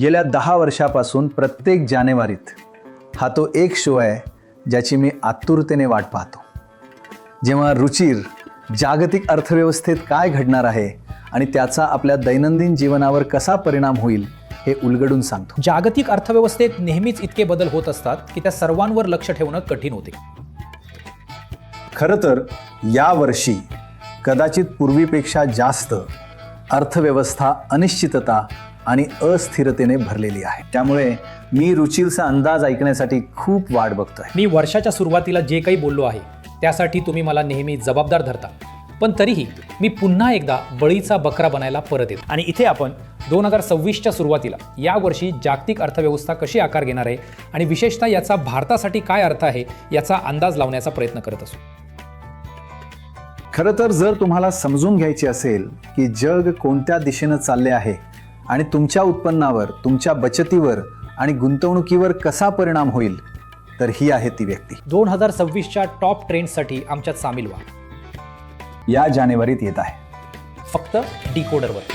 गेल्या दहा वर्षापासून प्रत्येक जानेवारीत हा तो एक शो आहे ज्याची मी आतुरतेने वाट पाहतो. जेव्हा रुचिर जागतिक अर्थव्यवस्थेत काय घडणार आहे आणि त्याचा आपल्या दैनंदिन जीवनावर कसा परिणाम होईल हे उलगडून सांगतो. जागतिक अर्थव्यवस्थेत नेहमीच इतके बदल होत असतात की त्या सर्वांवर लक्ष ठेवणं कठीण होते. खरं तर यावर्षी कदाचित पूर्वीपेक्षा जास्त अर्थव्यवस्था अनिश्चितता आणि अस्थिरतेने भरलेली आहे. त्यामुळे मी रुचिरचा अंदाज ऐकण्यासाठी खूप वाट बघतोय. मी वर्षाच्या सुरुवातीला जे काही बोललो आहे त्यासाठी तुम्ही मला नेहमी जबाबदार धरता. पण तरीही मी पुन्हा एकदा बळीचा बकरा बनायला परत येतो. आणि इथे आपण दोन हजार सव्वीसच्या सुरुवातीला यावर्षी जागतिक अर्थव्यवस्था कशी आकार घेणार आहे आणि विशेषतः याचा भारतासाठी काय अर्थ आहे याचा अंदाज लावण्याचा प्रयत्न करत असू. खरं तर जर तुम्हाला समजून घ्यायचे असेल की जग कोणत्या दिशेनं चालले आहे आणि तुमच्या उत्पन्नावर तुमच्या बचतीवर आणि गुंतवणुकीवर कसा परिणाम होईल तर ही आहे ती व्यक्ती. दोन हजार सव्वीसच्या टॉप ट्रेंड्ससाठी आमच्यात सामील व्हा. या जानेवारीत येत आहे. फक्त डिकोडरवर.